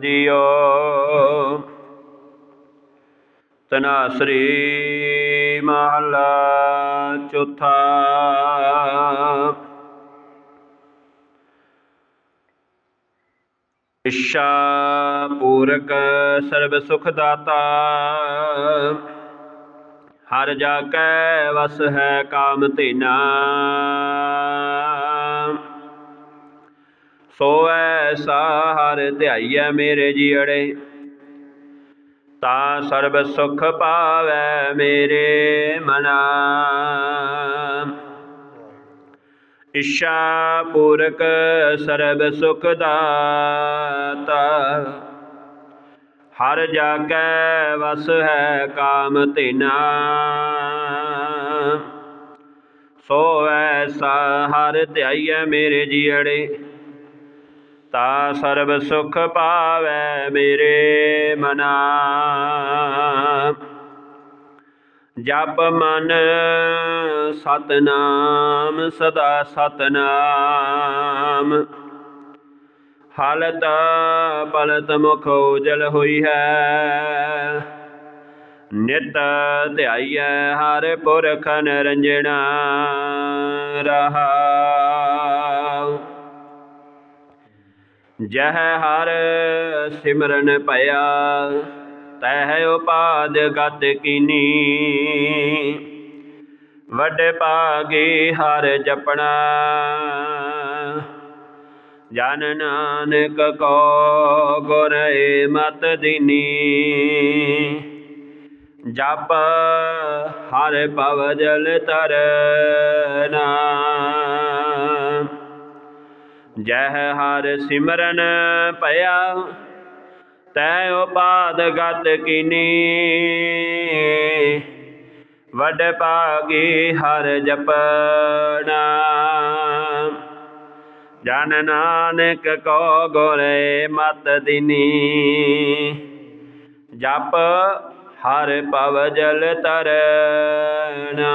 JIO ਤਨਾਸਰੀ ਮਹਲਾ ਚੌਥਾ। ਇੱਛਾ ਪੂਰਕ ਸਰਬ ਸੁਖ ਦਾਤਾ। ਹਰ ਜਾ ਕੈ ਵਸ ਹੈ ਕਾਮ ਧੀਨਾ। ਐਸਾ ਹਰ ਧਿਆਈਐ ਮੇਰੇ ਜੀੜੇ। ਤਾ ਸਰਬ ਸੁਖ ਪਾਵੈ ਮੇਰੇ ਮਨਾ। ਇੱਛਾ ਪੂਰਕ ਸਰਬ ਸੁਖ ਦਾਤਾ। ਹਰ ਜਾਗੈ ਵਸ ਹੈ ਕਾਮ ਧਿਨਾ। ਸੋ ਐਸਾ ਹਰ ਧਿਆਈਐ ਮੇਰੇ ਜੀੜੇ। ਤਾ ਸਰਬ ਸੁਖ ਪਾਵੈ ਮੇਰੇ ਮਨਾ। ਜਪ ਮਨ ਸਤਨਾਮ, ਸਦਾ ਸਤਨਾਮ। ਹਾਲਤ ਪਲਤ ਮੁਖ ਉਜਲ ਹੋਈ ਹੈ। ਨਿਤ ਧਿਆਈਐ ਹਰ ਪੁਰਖ ਨਿਰੰਜਣਾ ਰਹਾਉ ਜਹ ਹਰ ਸਿਮਰਨ ਭਇਆ, ਤਹਿ ਉਪਾਦ ਗਤ ਕੀਨੀ। ਵੱਡੇ ਭਾਗੀ ਹਰ ਜਪਣਾ, ਜਨ ਨਾਨਕ ਕੋ ਗੁਰ ਮਤ ਦੀਨੀ। ਜਪ ਹਰ ਭਵ ਜਲ ਤਰਨਾ ਜਹ ਹਰ ਸਿਮਰਨ ਭਇਆ, ਤੈ ਉਪਾਦ ਗਤ ਕੀਨੀ। ਵੱਡ ਪਾਗੀ ਹਰ ਜਪਣਾ ਜਨ ਨਾਨਕ ਕੋ ਗੁਰੇ ਮਤ ਦਿਨੀ। ਜਪ ਹਰ ਪਵ ਜਲ ਤਰਨਾ।